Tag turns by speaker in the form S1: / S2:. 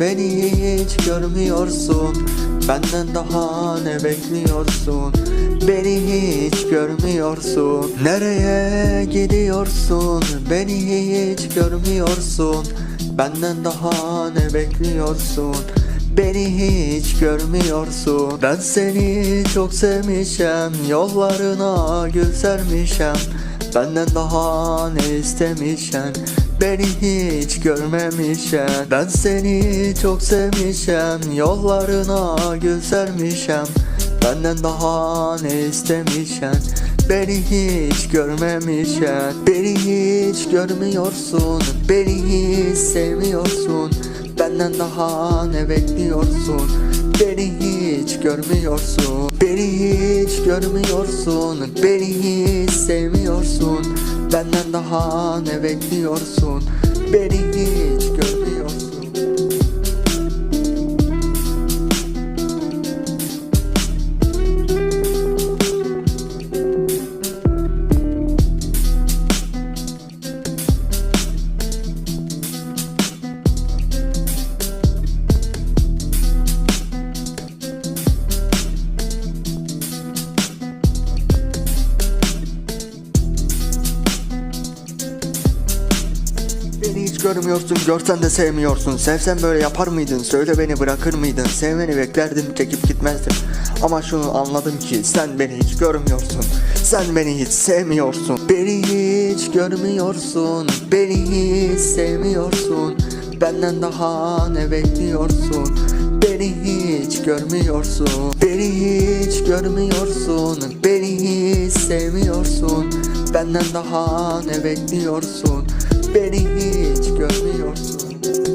S1: Beni hiç görmüyorsun. Benden daha ne bekliyorsun? Beni hiç görmüyorsun. Nereye gidiyorsun? Beni hiç görmüyorsun. Benden daha ne bekliyorsun? Beni hiç görmüyorsun. Ben seni çok sevmişem. Yollarına gül sermişem. Benden daha ne istemişen Beni hiç görmemişen Ben seni çok sevmişem. Yollarına gül sermişem. Benden daha ne istemişen Beni hiç görmemişen Beni hiç görmüyorsun. Beni hiç sevmiyorsun. Benden daha ne bekliyorsun? Beni hiç görmüyorsun. Beni hiç görmüyorsun. Beni hiç sevmiyorsun Benden daha ne bekliyorsun? Beni hiç görmüyorsun Beni hiç görmüyorsun görsen de sevmiyorsun. Sevsen böyle yapar mıydın? Söyle beni bırakır mıydın? Sevmeni beklerdim çekip gitmezdim. Ama şunu anladım ki sen beni hiç görmüyorsun. Sen beni hiç sevmiyorsun. Beni hiç görmüyorsun. Beni hiç sevmiyorsun. Benden daha ne bekliyorsun? Beni hiç görmüyorsun. Beni hiç görmüyorsun. Beni hiç sevmiyorsun. Benden daha ne bekliyorsun Betty Hitch, girl, me also.